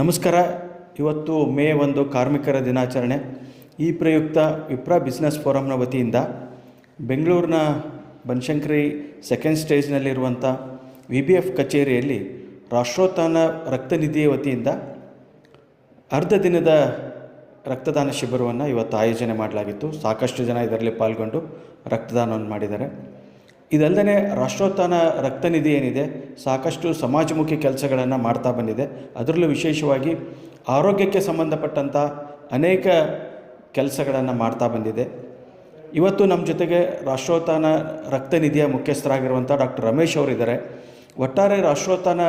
ನಮಸ್ಕಾರ. ಇವತ್ತು ಮೇ ಒಂದು ಕಾರ್ಮಿಕರ ದಿನಾಚರಣೆ. ಈ ಪ್ರಯುಕ್ತ ವಿಪ್ರ ಬಿಸ್ನೆಸ್ ಫೋರಮ್ನ ವತಿಯಿಂದ ಬೆಂಗಳೂರಿನ ಬನಶಂಕರಿ ಸೆಕೆಂಡ್ ಸ್ಟೇಜ್ನಲ್ಲಿರುವಂಥ ವಿ ಬಿ ಎಫ್ ಕಚೇರಿಯಲ್ಲಿ ರಾಷ್ಟ್ರೋತ್ಥಾನ ರಕ್ತನಿಧಿಯ ವತಿಯಿಂದ ಅರ್ಧ ದಿನದ ರಕ್ತದಾನ ಶಿಬಿರವನ್ನು ಇವತ್ತು ಆಯೋಜನೆ ಮಾಡಲಾಗಿತ್ತು. ಸಾಕಷ್ಟು ಜನ ಇದರಲ್ಲಿ ಪಾಲ್ಗೊಂಡು ರಕ್ತದಾನವನ್ನು ಮಾಡಿದ್ದಾರೆ. ಇದಲ್ಲದೆ ರಾಷ್ಟ್ರೋತ್ಥಾನ ರಕ್ತನಿಧಿ ಏನಿದೆ, ಸಾಕಷ್ಟು ಸಮಾಜಮುಖಿ ಕೆಲಸಗಳನ್ನು ಮಾಡ್ತಾ ಬಂದಿದೆ. ಅದರಲ್ಲೂ ವಿಶೇಷವಾಗಿ ಆರೋಗ್ಯಕ್ಕೆ ಸಂಬಂಧಪಟ್ಟಂಥ ಅನೇಕ ಕೆಲಸಗಳನ್ನು ಮಾಡ್ತಾ ಬಂದಿದೆ. ಇವತ್ತು ನಮ್ಮ ಜೊತೆಗೆ ರಾಷ್ಟ್ರೋತ್ಥಾನ ರಕ್ತನಿಧಿಯ ಮುಖ್ಯಸ್ಥರಾಗಿರುವಂಥ ಡಾಕ್ಟರ್ ರಮೇಶ್ ಅವರಿದ್ದಾರೆ. ಒಟ್ಟಾರೆ ರಾಷ್ಟ್ರೋತ್ಥಾನ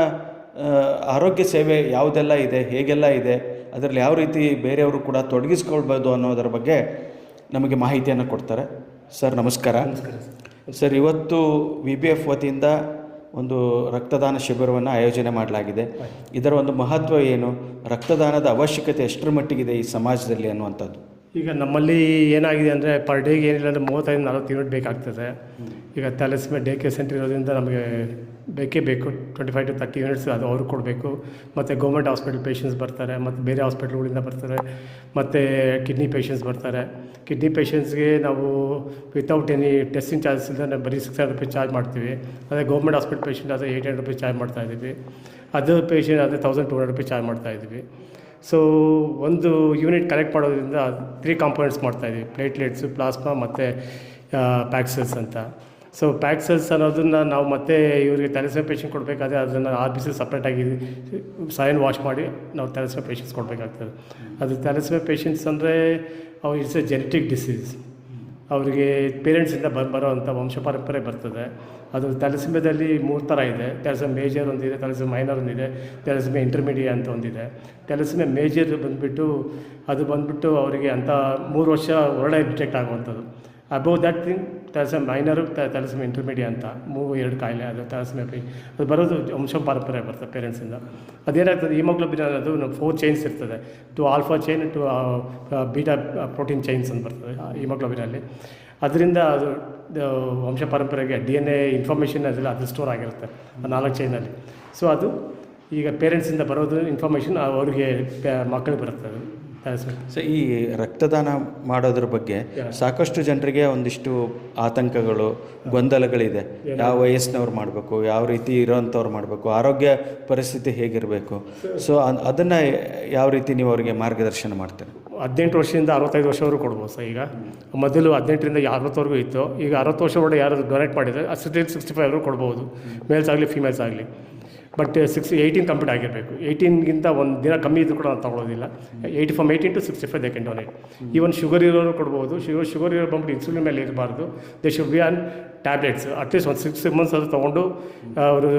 ಆರೋಗ್ಯ ಸೇವೆ ಯಾವುದೆಲ್ಲ ಇದೆ, ಹೇಗೆಲ್ಲ ಇದೆ, ಅದರಲ್ಲಿ ಯಾವ ರೀತಿ ಬೇರೆಯವರು ಕೂಡ ತೊಡಗಿಸ್ಕೊಳ್ಬೋದು ಅನ್ನೋದರ ಬಗ್ಗೆ ನಮಗೆ ಮಾಹಿತಿಯನ್ನು ಕೊಡ್ತಾರೆ. ಸರ್, ನಮಸ್ಕಾರ. ಸರ್, ಇವತ್ತು ವಿ ಬಿ ಎಫ್ ವತಿಯಿಂದ ಒಂದು ರಕ್ತದಾನ ಶಿಬಿರವನ್ನು ಆಯೋಜನೆ ಮಾಡಲಾಗಿದೆ. ಇದರ ಒಂದು ಮಹತ್ವ ಏನು? ರಕ್ತದಾನದ ಅವಶ್ಯಕತೆ ಎಷ್ಟರ ಮಟ್ಟಿಗಿದೆ ಈ ಸಮಾಜದಲ್ಲಿ ಅನ್ನುವಂಥದ್ದು. ಈಗ ನಮ್ಮಲ್ಲಿ ಏನಾಗಿದೆ ಅಂದರೆ ಪರ್ ಡೇಗೆ ಏನಿಲ್ಲ ಅಂದರೆ ಮೂವತ್ತೈದು ನಲ್ವತ್ತು ಯೂನಿಟ್ ಬೇಕಾಗ್ತದೆ. ಈಗ ಥ್ಯಾಲಸ್ಮೆ ಡೇ ಕೇರ್ ಸೆಂಟರ್ ಇರೋದ್ರಿಂದ ನಮಗೆ ಬೇಕೇ ಬೇಕು twenty five to thirty units ಅದು ಅವ್ರಿಗೆ ಕೊಡಬೇಕು. ಮತ್ತು ಗೌರ್ಮೆಂಟ್ ಹಾಸ್ಪಿಟಲ್ ಪೇಷಂಟ್ಸ್ ಬರ್ತಾರೆ, ಮತ್ತು ಬೇರೆ ಹಾಸ್ಪಿಟ್ಲ್ಗಳಿಂದ ಬರ್ತಾರೆ, ಮತ್ತು ಕಿಡ್ನಿ ಪೇಷಂಟ್ಸ್ ಬರ್ತಾರೆ. ಕಿಡ್ನಿ ಪೇಷಂಟ್ಸ್ಗೆ ನಾವು ವಿತೌಟ್ ಎನಿ ಟೆಸ್ಟಿಂಗ್ ಚಾರ್ಜಸ್ ಇಲ್ಲದೆ ಬರೀ ಸಿಕ್ಸ್ ಹಂಡ್ರೆಡ್ ರುಪೀಸ್ ಚಾರ್ಜ್ ಮಾಡ್ತೀವಿ. ಅದೇ ಗೌರ್ಮೆಂಟ್ ಹಾಸ್ಪಿಟಲ್ ಪೇಷಂಟ್ ಆದರೆ ಏಯ್ಟ್ ಹಂಡ್ರೆಡ್ ರುಪೀಸ್ ಚಾರ್ಜ್ ಮಾಡ್ತಾ ಇದ್ದೀವಿ. ಅದು ಪೇಷಂಟ್ ಆದರೆ thousand two hundred rupees charge ಮಾಡ್ತಾ ಇದ್ದೀವಿ. ಸೊ ಒಂದು ಯೂನಿಟ್ ಕಲೆಕ್ಟ್ ಮಾಡೋದ್ರಿಂದ ತ್ರೀ ಕಾಂಪೋನೆಂಟ್ಸ್ ಮಾಡ್ತಾಯಿದ್ದೀವಿ ಪ್ಲೇಟ್ಲೆಟ್ಸು ಪ್ಲಾಸ್ಮಾ ಮತ್ತು ಪ್ಯಾಕ್ಸಲ್ಸ್ ಅಂತ. ಸೊ ಪ್ಯಾಕ್ಸಲ್ಸ್ ಅನ್ನೋದನ್ನು ನಾವು ಮತ್ತೆ ಇವರಿಗೆ ತೆರೆಸೋ ಪೇಷಂಟ್ ಕೊಡಬೇಕಾದ್ರೆ ಅದನ್ನು ಆರ್ ಬಿ ಸಿ ಸಪ್ರೇಟಾಗಿ ಸೈನ್ ವಾಶ್ ಮಾಡಿ ನಾವು ತೆರೆಸೋ ಪೇಷಂಟ್ಸ್ ಕೊಡಬೇಕಾಗ್ತದೆ. ಅದು ತೆರೆಸೋ ಪೇಷಂಟ್ಸ್ ಅಂದರೆ ಅವು ಇಟ್ಸ್ ಎ ಜೆನೆಟಿಕ್ ಡಿಸೀಸ್ ಅವರಿಗೆ ಪೇರೆಂಟ್ಸಿಂದ ಬ ಬರೋವಂಥ ವಂಶ ಪರಂಪರೆ ಬರ್ತದೆ. ಅದು ತಲಸಿಮೆದಲ್ಲಿ ಮೂರು ಥರ ಇದೆ. ತಲಸಿಮೆ ಮೇಜರ್ ಒಂದಿದೆ ತಲಸಿಮೆ ಮೈನರ್ ಒಂದಿದೆ ತಲಸಿಮೆ ಇಂಟರ್ಮೀಡಿಯೇಟ್ ಅಂತ ಒಂದಿದೆ. ತಲಸಿಮೆ ಮೇಜರ್ ಬಂದುಬಿಟ್ಟು, ಅದು ಬಂದುಬಿಟ್ಟು ಅವರಿಗೆ ಅಂಥ ಮೂರು ವರ್ಷ ಒಳ್ಳೆ ಡಿಟೆಕ್ಟ್ ಆಗುವಂಥದ್ದು. Above that thing thalassaemia minor thalassaemia intermediate ಅಂತ ಮೂರು ಎರಡು ಕಾಯಿಲೆ ಅದು ತಲಸಮ್ ಪಿ ಅದು ಬರೋದು ವಂಶ ಪರಂಪರೆ ಬರ್ತದೆ ಪೇರೆಂಟ್ಸಿಂದ ಅದೇನಾಗ್ತದೆ ಹಿಮೋಗ್ಲೋಬಿನ್ ಅನ್ನೋದು ಫೋರ್ ಚೈನ್ಸ್ ಇರ್ತದೆ. Two alpha chain two beta protein chains ಅಂತ ಬರ್ತದೆ ಹಿಮೋಗ್ಲೋಬಿನಲ್ಲಿ ಅದರಿಂದ ಅದು ವಂಶ ಪರಂಪರೆಗೆ ಡಿ ಎನ್ ಎ ಇನ್ಫಾರ್ಮೇಷನ್ ಅದೆಲ್ಲ ಅದು ಸ್ಟೋರ್ ಆಗಿರುತ್ತೆ ನಾಲ್ಕು ಚೈನಲ್ಲಿ ಸೊ ಅದು ಈಗ ಪೇರೆಂಟ್ಸಿಂದ ಬರೋದು ಇನ್ಫಾರ್ಮೇಷನ್ ಅವ್ರಿಗೆ ಮಕ್ಕಳಿಗೆ ಬರುತ್ತೆ ಅದು. ಸೊ ಈ ರಕ್ತದಾನ ಮಾಡೋದ್ರ ಬಗ್ಗೆ ಸಾಕಷ್ಟು ಜನರಿಗೆ ಒಂದಿಷ್ಟು ಆತಂಕಗಳು ಗೊಂದಲಗಳಿದೆ. ಯಾವ ವಯಸ್ಸಿನವ್ರು ಮಾಡಬೇಕು ಯಾವ ರೀತಿ ಇರೋಂಥವ್ರು ಮಾಡಬೇಕು ಆರೋಗ್ಯ ಪರಿಸ್ಥಿತಿ ಹೇಗಿರಬೇಕು. ಸೊ ಅದನ್ನು ಯಾವ ರೀತಿ ನೀವು ಅವರಿಗೆ ಮಾರ್ಗದರ್ಶನ ಮಾಡ್ತೀರಿ? ಹದಿನೆಂಟು ವರ್ಷದಿಂದ ಅರವತ್ತೈದು ವರ್ಷವರೆಗೂ ಕೊಡ್ಬೋದು ಸರ್ ಈಗ. ಮೊದಲು ಹದಿನೆಂಟರಿಂದ ಅರವತ್ತವರೆಗೂ ಇತ್ತು. ಈಗ ಅರವತ್ತು ವರ್ಷ ಒಳಗೆ ಯಾರು ಡೊನೇಟ್ ಮಾಡಿದರೆ ಸಿಕ್ಸ್ಟಿ ಸಿಕ್ಸ್ಟಿ ಫೈವ್ವರೆಗೂ ಕೊಡ್ಬೋದು. ಮೇಲ್ಸ್ ಆಗಲಿ ಫೀಮೇಲ್ಸ್ ಆಗಲಿ. ಬಟ್ ಸಿಕ್ಸ್ ಏಯ್ಟೀನ್ ಕಂಪ್ಲೀಟ್ ಆಗಿರಬೇಕು. ಏಯ್ಟೀನ್ಗಿಂತ ಒಂದು ದಿನ ಕಮ್ಮಿ ಇದ್ರೂ ಕೂಡ ನಾನು ತೊಗೊಳೋದಿಲ್ಲ. Eighty from eighteen to sixty five they can donate even sugar ಇರೋರು ಕೊಡ್ಬೋದು. ಶುಗರ್ ಶುಗರ್ ಇರೋ ಬಂದ್ಬಿಟ್ಟು ಇನ್ಸುಲಿನ್ ಮೇಲೆ ಇರಬಾರ್ದು. They should be on tablets at least ಒಂದು ಸಿಕ್ಸ್ ಮಂತ್ಸ್ ಅದು ತೊಗೊಂಡು ಅವರು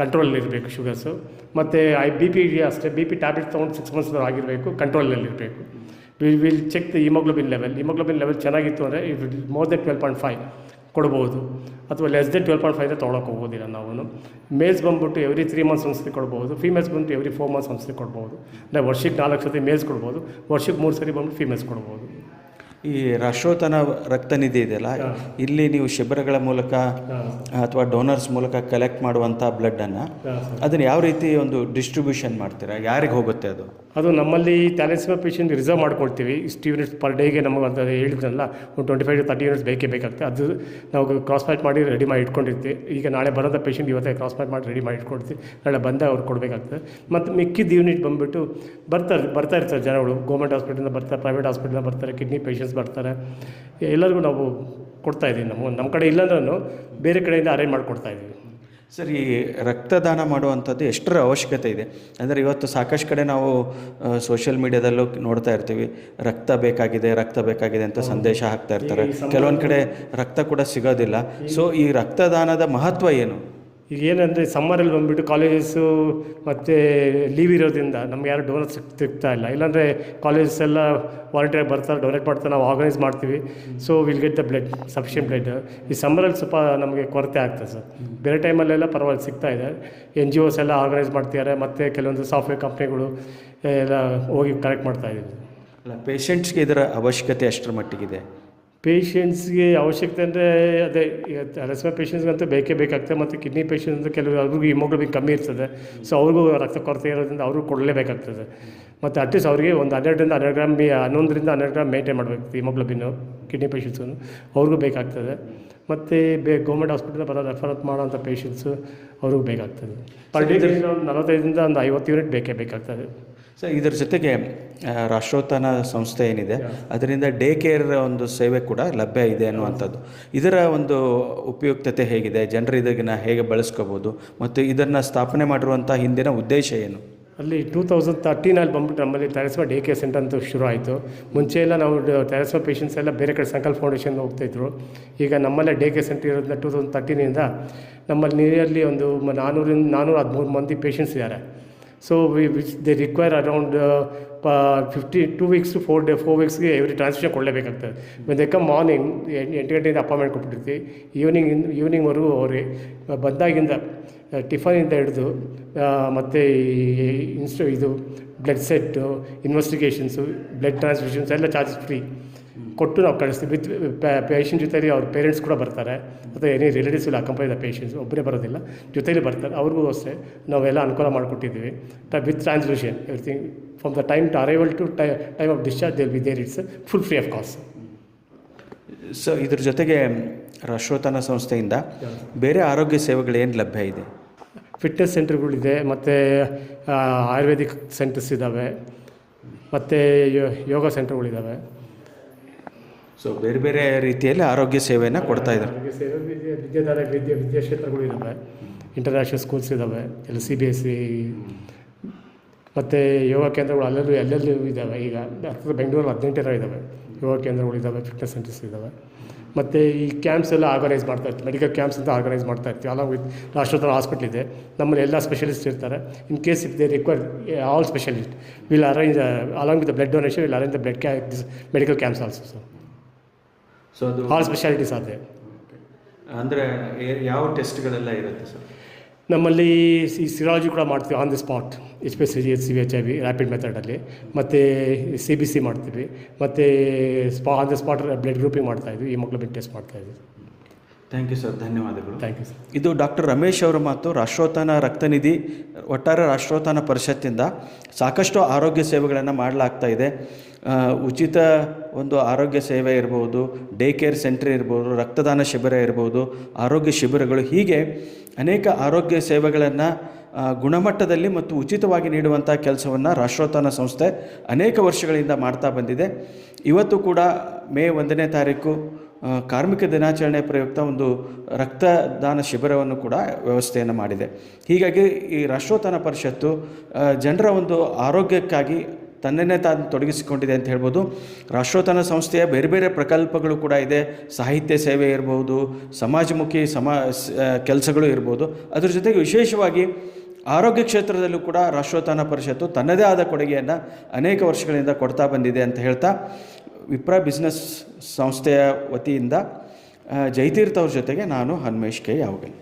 ಕಂಟ್ರೋಲಲ್ಲಿ ಇರಬೇಕು ಶುಗರ್ಸು ಮತ್ತು ಐ ಬಿ ಪಿ ಅಷ್ಟೇ. ಬಿ ಪಿ ಟ್ಯಾಬ್ಲೆಟ್ಸ್ ತೊಗೊಂಡು ಸಿಕ್ಸ್ ಮಂತ್ಸ್ ಆಗಿರಬೇಕು. ಕಂಟ್ರೋಲಲ್ಲಿ ಇರಬೇಕು. We will check the haemoglobin level haemoglobin level ಚೆನ್ನಾಗಿತ್ತು ಅಂದರೆ it more than twelve point five ಕೊಡ್ಬೋದು. ಅಥವಾ less than twelve point five ತೊಗೊಳಕ್ಕೆ ಹೋಗೋದಿಲ್ಲ ನಾವು ಮೇಲ್ಸ್ ಬಂದ್ಬಿಟ್ಟು ಎವ್ರಿ ತ್ರೀ ಮಂತ್ಸ್ ಒಂದ್ಸರಿ ಕೊಡ್ಬೋದು ಫೀಮೇಲ್ಸ್ ಬಂದ್ಬಿಟ್ಟು ಎವ್ರಿ ಫೋರ್ ಮಂತ್ಸ್ ಒಂದ್ಸರಿ ಕೊಡ್ಬೋದು. ಅಂದರೆ ವರ್ಷಕ್ಕೆ ನಾಲ್ಕು ಸರ್ತಿ ಮೇಲ್ಸ್ ಕೊಡ್ಬೋದು, ವರ್ಷಕ್ಕೆ ಮೂರು ಸರಿ ಬಂದ್ಬಿಟ್ಟು ಫೀಮೇಲ್ಸ್ ಕೊಡ್ಬೋದು. ಈ ರಾಷ್ಟ್ರೋತನ ರಕ್ತ ನಿಧಿ ಇದೆಯಲ್ಲ ಇಲ್ಲಿ ನೀವು ಶಿಬಿರಗಳ ಮೂಲಕ ಅಥವಾ ಡೋನರ್ಸ್ ಮೂಲಕ ಕಲೆಕ್ಟ್ ಮಾಡುವಂಥ ಬ್ಲಡ್ಡನ್ನು ಅದನ್ನು ಯಾವ ರೀತಿ ಒಂದು ಡಿಸ್ಟ್ರಿಬ್ಯೂಷನ್ ಮಾಡ್ತೀರಾ? ಯಾರಿಗೆ ಹೋಗುತ್ತೆ ಅದು? ಅದು ನಮ್ಮಲ್ಲಿ ಥ್ಯಾಲೆನ್ಸಿಮಾ ಪೇಷಂಟ್ ರಿಸರ್ವ್ ಮಾಡ್ಕೊಳ್ತೀವಿ. ಇಷ್ಟು ಯೂನಿಟ್ಸ್ ಪರ್ ಡೇಗೆ ನಮಗೆ ಅಂತ ಹೇಳಿದ್ರಲ್ಲ ಒಂದು twenty five to thirty units ಬೇಕೇ ಬೇಕಾಗ್ತದೆ ಅದು ನಾವು ಕ್ರಾಸ್ ಪ್ಯಾಟ್ ಮಾಡಿ ರೆಡಿ ಮಾಡಿ ಇಟ್ಕೊಂಡಿರ್ತೀವಿ. ಈಗ ನಾಳೆ ಬರೋದ ಪೇಷಂಟ್ ಇವತ್ತೇ ಕ್ರಾಸ್ ಪ್ಯಾಟ್ ಮಾಡಿ ರೆಡಿ ಮಾಡಿ ಇಟ್ಕೊಡ್ತೀವಿ. ನಾಳೆ ಬಂದೆ ಅವ್ರು ಕೊಡಬೇಕಾಗ್ತದೆ. ಮತ್ತು ಮಿಕ್ಕಿದ ಯೂನಿಟ್ ಬಂದುಬಿಟ್ಟು ಬರ್ತಾರೆ ಬರ್ತಾ ಇರ್ತಾರೆ ಜನಗಳು. ಗೌರ್ಮೆಂಟ್ ಹಾಸ್ಪಿಟಲಿಂದ ಬರ್ತಾರೆ ಪ್ರೈವೇಟ್ ಹಾಸ್ಪಿಟಲಿಂದ ಬರ್ತಾರೆ ಕಿಡ್ನಿ ಪೇಷಂಟ್ಸ್ ಬರ್ತಾರೆ ಎಲ್ಲರಿಗೂ ನಾವು ಕೊಡ್ತಾ ಇದ್ದೀವಿ. ನಮ್ಮ ನಮ್ಮ ಕಡೆ ಇಲ್ಲಾಂದ್ರೂ ಬೇರೆ ಕಡೆಯಿಂದ ಅರೇಂಜ್ ಮಾಡಿಕೊಡ್ತಾ ಇದ್ದೀವಿ. ಸರ್ ಈ ರಕ್ತದಾನ ಮಾಡುವಂಥದ್ದು ಎಷ್ಟರ ಅವಶ್ಯಕತೆ ಇದೆ? ಅಂದರೆ ಇವತ್ತು ಸಾಕಷ್ಟು ಕಡೆ ನಾವು ಸೋಷಿಯಲ್ ಮೀಡಿಯಾದಲ್ಲೂ ನೋಡ್ತಾ ಇರ್ತೀವಿ. ರಕ್ತ ಬೇಕಾಗಿದೆ ರಕ್ತ ಬೇಕಾಗಿದೆ ಅಂತ ಸಂದೇಶ ಹಾಕ್ತಾ ಇರ್ತಾರೆ. ಕೆಲವೊಂದು ಕಡೆ ರಕ್ತ ಕೂಡ ಸಿಗೋದಿಲ್ಲ. ಸೊ ಈ ರಕ್ತದಾನದ ಮಹತ್ವ ಏನು? ಈಗ ಏನಂದರೆ ಸಮ್ಮರಲ್ಲಿ ಬಂದುಬಿಟ್ಟು ಕಾಲೇಜಸ್ಸು ಮತ್ತು ಲೀವ್ ಇರೋದ್ರಿಂದ ನಮ್ಗೆ ಯಾರು ಡೋನರ್ ಸಿಗ್ತಾ ಇಲ್ಲ. ಇಲ್ಲಾಂದರೆ ಕಾಲೇಜಸ್ ಎಲ್ಲ ವಾಲಂಟಿಯರ್ ಬರ್ತಾರೆ ಡೊನೇಟ್ ಮಾಡ್ತಾರೆ, ನಾವು ಆರ್ಗನೈಸ್ ಮಾಡ್ತೀವಿ. So will get the blood sufficient blood ಈ ಸಮ್ಮರಲ್ಲಿ ಸ್ವಲ್ಪ ನಮಗೆ ಕೊರತೆ ಆಗ್ತದೆ ಸರ್. ಬೇರೆ ಟೈಮಲ್ಲೆಲ್ಲ ಪರವಾಗಿ ಸಿಗ್ತಾ ಇದೆ. ಎನ್ ಜಿ ಓಸ್ ಎಲ್ಲ ಆರ್ಗನೈಸ್ ಮಾಡ್ತಿದ್ದಾರೆ. ಮತ್ತು ಕೆಲವೊಂದು ಸಾಫ್ಟ್ವೇರ್ ಕಂಪ್ನಿಗಳು ಎಲ್ಲ ಹೋಗಿ ಕಲೆಕ್ಟ್ ಮಾಡ್ತಾ ಇದ್ದೀವಿ. ಅಲ್ಲ ಪೇಷಂಟ್ಸ್ಗೆ ಇದರ ಅವಶ್ಯಕತೆ ಅಷ್ಟರ ಮಟ್ಟಿಗಿದೆ? ಪೇಷಂಟ್ಸ್ಗೆ ಅವಶ್ಯಕತೆ ಅಂದರೆ ಅದೇ ಈಗ ಥ್ಯಾಲಸ್ಮಿಯಾ ಪೇಷಂಟ್ಸ್ಗಂತೂ ಬೇಕೇ ಬೇಕಾಗ್ತದೆ ಮತ್ತು ಕಿಡ್ನಿ ಪೇಷಂಟ್ಸ್ ಅಂತ ಕೆಲವು ಅವ್ರಿಗೂ ಹಿಮೋಗ್ಲೋಬಿನ್ ಕಮ್ಮಿ ಇರ್ತದೆ. ಸೊ ಅವ್ರಿಗೂ ರಕ್ತ ಕೊರತೆ ಇರೋದ್ರಿಂದ ಅವ್ರಿಗೂ ಕೊಡಲೇಬೇಕಾಗ್ತದೆ. ಮತ್ತು ಅಟ್ಲೀಸ್ಟ್ ಅವರಿಗೆ ಒಂದು ಹನ್ನೆರಡರಿಂದ ಹನ್ನೆರಡು ಗ್ರಾಮ್ ಹನ್ನೊಂದರಿಂದ ಹನ್ನೆರಡು ಗ್ರಾಮ್ ಮೇಂಟೈನ್ ಮಾಡಬೇಕು ಹಿಮೋಗ್ಲೋಬಿನ್ನು ಕಿಡ್ನಿ ಪೇಷೆಂಟ್ಸನ್ನು ಅವ್ರಿಗೂ ಬೇಕಾಗ್ತದೆ. ಮತ್ತು ಬೇ ಗೌರ್ಮೆಂಟ್ ಹಾಸ್ಪಿಟಲ್ ಬರೋ ರೆಫರ್ ಮಾಡೋಂಥ ಪೇಷಂಟ್ಸು ಅವ್ರಿಗೂ ಬೇಕಾಗ್ತದೆ. ಪರ್ ಡೇ ಒಂದು ನಲವತ್ತೈದರಿಂದ ಒಂದು ಐವತ್ತು ಯೂನಿಟ್ ಬೇಕೇ ಬೇಕಾಗ್ತದೆ. ಸೊ ಇದರ ಜೊತೆಗೆ ರಾಷ್ಟ್ರೋತ್ಥಾನ ಸಂಸ್ಥೆ ಏನಿದೆ ಅದರಿಂದ ಡೇ ಕೇರ್ ಒಂದು ಸೇವೆ ಕೂಡ ಲಭ್ಯ ಇದೆ ಅನ್ನುವಂಥದ್ದು. ಇದರ ಒಂದು ಉಪಯುಕ್ತತೆ ಹೇಗಿದೆ? ಜನರು ಇದನ್ನು ಹೇಗೆ ಬಳಸ್ಕೋಬೋದು? ಮತ್ತು ಇದನ್ನು ಸ್ಥಾಪನೆ ಮಾಡಿರುವಂಥ ಹಿಂದಿನ ಉದ್ದೇಶ ಏನು? ಅಲ್ಲಿ ಟೂ ತೌಸಂಡ್ ತರ್ಟೀನಲ್ಲಿ ಬಂದ್ಬಿಟ್ಟು ನಮ್ಮಲ್ಲಿ ತಯಾರಿಸುವ ಡೇ ಕೇರ್ ಸೆಂಟರ್ ಅಂತ ಶುರು ಆಯಿತು. ಮುಂಚೆ ಎಲ್ಲ ನಾವು ತಯಾರಿಸುವ ಪೇಷಂಟ್ಸ್ ಎಲ್ಲ ಬೇರೆ ಕಡೆ ಸಂಕಲ್ಪ ಫೌಂಡೇಶನ್ ಹೋಗ್ತಾಯಿದ್ರು ಈಗ ನಮ್ಮಲ್ಲೇ ಡೇ ಕೇರ್ ಸೆಂಟರ್ ಇರೋದ್ರಿಂದ ಟೂ ತೌಸಂಡ್ ತರ್ಟೀನಿಂದ ನಮ್ಮಲ್ಲಿ ನಿಯರ್ಲಿ ಒಂದು ನಾನ್ನೂರಿಂದ ನಾನ್ನೂರ ಹದಿಮೂರು ಮಂದಿ ಪೇಷಂಟ್ಸ್ ಇದ್ದಾರೆ. So we which they require around fifty two weeks to four day four ವೀಕ್ಸ್ಗೆ every transmission ಕೊಡಲೇಬೇಕಾಗ್ತದೆ. ವೆನ್ ದೆ ಕಮ್ ಮಾರ್ನಿಂಗ್ ಎಂಟು ಗಂಟೆಯಿಂದ ಅಪಾಯಿಂಟ್ಮೆಂಟ್ ಕೊಟ್ಬಿಟ್ಟಿರ್ತೀವಿ. ಈವ್ನಿಂಗ್ ಈವ್ನಿಂಗ್ವರೆಗೂ ಅವ್ರಿಗೆ ಬಂದಾಗಿಂದ ಟಿಫನಿಂದ ಹಿಡಿದು ಮತ್ತು ಇನ್ಸ್ಟ, ಇದು blood set investigations blood transfusions ಎಲ್ಲ ಚಾರ್ಜಸ್ ಫ್ರೀ ಕೊಟ್ಟು ನಾವು ಕಳಿಸ್ತೀವಿ. ವಿತ್ ಪೇಷಂಟ್ ಜೊತೆಲಿ ಅವ್ರ ಪೇರೆಂಟ್ಸ್ ಕೂಡ ಬರ್ತಾರೆ. ಮತ್ತು ಎನಿ ರಿಲೇಟಿವ್ಸ್ ಇಲ್ಲ ಅಕಂಪನಿ ಇಲ್ಲ ಪೇಷಂಟ್ಸ್ ಒಬ್ಬರೇ ಬರೋದಿಲ್ಲ. ಜೊತೆಲಿ ಬರ್ತಾರೆ. ಅವ್ರಿಗೂ ಅಷ್ಟೇ. ನಾವೆಲ್ಲ ಅನುಕೂಲ ಮಾಡಿಕೊಟ್ಟಿದ್ದೀವಿ. With transfusion everything from the time to arrival to tie time of discharge they'll be there it's full free of cost so ಇದ್ರ ಜೊತೆಗೆ ರಾಷ್ಟ್ರೋತ್ಥಾನ ಸಂಸ್ಥೆಯಿಂದ ಬೇರೆ ಆರೋಗ್ಯ ಸೇವೆಗಳು ಏನು ಲಭ್ಯ ಇದೆ? ಫಿಟ್ನೆಸ್ ಸೆಂಟರ್ಗಳಿದೆ ಮತ್ತು ಆಯುರ್ವೇದಿಕ್ ಸೆಂಟರ್ಸ್ ಇದ್ದಾವೆ ಮತ್ತು ಯೋಗ ಸೆಂಟರ್ಗಳಿದ್ದಾವೆ ಸೊ ಬೇರೆ ಬೇರೆ ರೀತಿಯಲ್ಲಿ ಆರೋಗ್ಯ ಸೇವೆಯನ್ನು ಕೊಡ್ತಾ ಇದ್ದಾರೆ. ಆರೋಗ್ಯ ಸೇವೆ ವಿದ್ಯಾಕ್ಷೇತ್ರಗಳು ಇಂಟರ್ನ್ಯಾಷನಲ್ ಸ್ಕೂಲ್ಸ್ ಇದ್ದಾವೆ L C B S C ಮತ್ತು ಯೋಗ ಕೇಂದ್ರಗಳು ಅಲ್ಲೆಲ್ಲೂ, ಎಲ್ಲೆಲ್ಲೂ ಇದ್ದಾವೆ ಈಗ ಹತ್ತಿರ ಬೆಂಗಳೂರಲ್ಲಿ ಹದಿನೆಂಟರ ಇದ್ದಾವೆ ಯೋಗ ಕೇಂದ್ರಗಳು ಇದ್ದಾವೆ ಫಿಟ್ನೆಸ್ ಸೆಂಟರ್ಸ್ ಇದ್ದಾವೆ ಮತ್ತು ಈ ಕ್ಯಾಂಪ್ಸ್ ಎಲ್ಲ ಆರ್ಗನೈಸ್ ಮಾಡ್ತಾ ಇರ್ತೀವಿ. ಮೆಡಿಕಲ್ ಕ್ಯಾಂಪ್ಸ್ ಅಂತ ಆರ್ಗನೈಸ್ ಮಾಡ್ತಾ ಇರ್ತೀವಿ. ಅಲಾಂಗ್ ವಿತ್ ರಾಷ್ಟ್ರದ ಹಾಸ್ಪಿಟ್ಲ್ ಇದೆ. ನಮ್ಮಲ್ಲಿ ಎಲ್ಲ ಸ್ಪೆಷಲಿಸ್ಟ್ ಇರ್ತಾರೆ. In case if they require all specialist will arrange along with blood donation will arrange the blood ಕ್ಯಾ medical camps also so so ಅದು ಆಲ್ ಸ್ಪೆಷಾಲಿಟೀಸ್ ಆದರೆ. ಅಂದರೆ ಯಾವ ಟೆಸ್ಟ್ಗಳೆಲ್ಲ ಇರುತ್ತೆ ಸರ್? ನಮ್ಮಲ್ಲಿ ಈ ಸಿರಾಲಜಿ ಕೂಡ ಮಾಡ್ತೀವಿ on the spot H P C G H C V H I V rapid ಮೆಥಡಲ್ಲಿ ಮತ್ತು ಸಿ ಬಿ ಸಿ ಮಾಡ್ತೀವಿ. ಮತ್ತು spa on the spot blood grouping ಮಾಡ್ತಾಯಿದ್ವಿ ಈ ಮಕ್ಳು ಟೆಸ್ಟ್ ಮಾಡ್ತಾಯಿದ್ವಿ ಥ್ಯಾಂಕ್ ಯು ಸರ್ ಧನ್ಯವಾದಗಳು. ಥ್ಯಾಂಕ್ ಯು ಸರ್ ಇದು ಡಾಕ್ಟರ್ ರಮೇಶ್ ಅವರ ಮಾತು ರಾಷ್ಟ್ರೋತ್ಥಾನ ರಕ್ತನಿಧಿ ಒಟ್ಟಾರೆ ರಾಷ್ಟ್ರೋತ್ಥಾನ ಪರಿಷತ್ತಿಂದ ಸಾಕಷ್ಟು ಆರೋಗ್ಯ ಸೇವೆಗಳನ್ನು ಮಾಡಲಾಗ್ತಾ ಇದೆ. ಉಚಿತ ಒಂದು ಆರೋಗ್ಯ ಸೇವೆ ಇರ್ಬೋದು ಡೇ ಕೇರ್ ಸೆಂಟರ್ ಇರ್ಬೋದು ರಕ್ತದಾನ ಶಿಬಿರ ಇರ್ಬೋದು ಆರೋಗ್ಯ ಶಿಬಿರಗಳು ಹೀಗೆ ಅನೇಕ ಆರೋಗ್ಯ ಸೇವೆಗಳನ್ನು ಗುಣಮಟ್ಟದಲ್ಲಿ ಮತ್ತು ಉಚಿತವಾಗಿ ನೀಡುವಂಥ ಕೆಲಸವನ್ನು ರಾಷ್ಟ್ರೋತ್ಥಾನ ಸಂಸ್ಥೆ ಅನೇಕ ವರ್ಷಗಳಿಂದ ಮಾಡ್ತಾ ಬಂದಿದೆ. ಇವತ್ತು ಕೂಡ ಮೇ ಒಂದನೇ ತಾರೀಕು ಕಾರ್ಮಿಕ ದಿನಾಚರಣೆ ಪ್ರಯುಕ್ತ ಒಂದು ರಕ್ತದಾನ ಶಿಬಿರವನ್ನು ಕೂಡ ವ್ಯವಸ್ಥೆಯನ್ನು ಮಾಡಿದೆ. ಹೀಗಾಗಿ ಈ ರಾಷ್ಟ್ರೋತ್ಥಾನ ಪರಿಷತ್ತು ಜನರ ಒಂದು ಆರೋಗ್ಯಕ್ಕಾಗಿ ತನ್ನನ್ನೇ ತಾನು ತೊಡಗಿಸಿಕೊಂಡಿದೆ ಅಂತ ಹೇಳ್ಬೋದು. ರಾಷ್ಟ್ರೋತ್ಥಾನ ಸಂಸ್ಥೆಯ ಬೇರೆ ಬೇರೆ ಪ್ರಕಲ್ಪಗಳು ಕೂಡ ಇದೆ. ಸಾಹಿತ್ಯ ಸೇವೆ ಇರ್ಬೋದು, ಸಮಾಜಮುಖಿ ಸಮಾ ಕೆಲಸಗಳು ಇರ್ಬೋದು. ಅದ್ರ ಜೊತೆಗೆ ವಿಶೇಷವಾಗಿ ಆರೋಗ್ಯ ಕ್ಷೇತ್ರದಲ್ಲೂ ಕೂಡ ರಾಷ್ಟ್ರೋತ್ಥಾನ ಪರಿಷತ್ತು ತನ್ನದೇ ಆದ ಕೊಡುಗೆಯನ್ನು ಅನೇಕ ವರ್ಷಗಳಿಂದ ಕೊಡ್ತಾ ಬಂದಿದೆ ಅಂತ ಹೇಳ್ತಾ ವಿಪ್ರ ಬಿಸ್ನೆಸ್ ಸಂಸ್ಥೆಯ ವತಿಯಿಂದ ಜಯತೀರ್ಥವ್ರ ಜೊತೆಗೆ ನಾನು ಹನುಮೇಶ್ ಕೆ ಯಾವಗಲ್.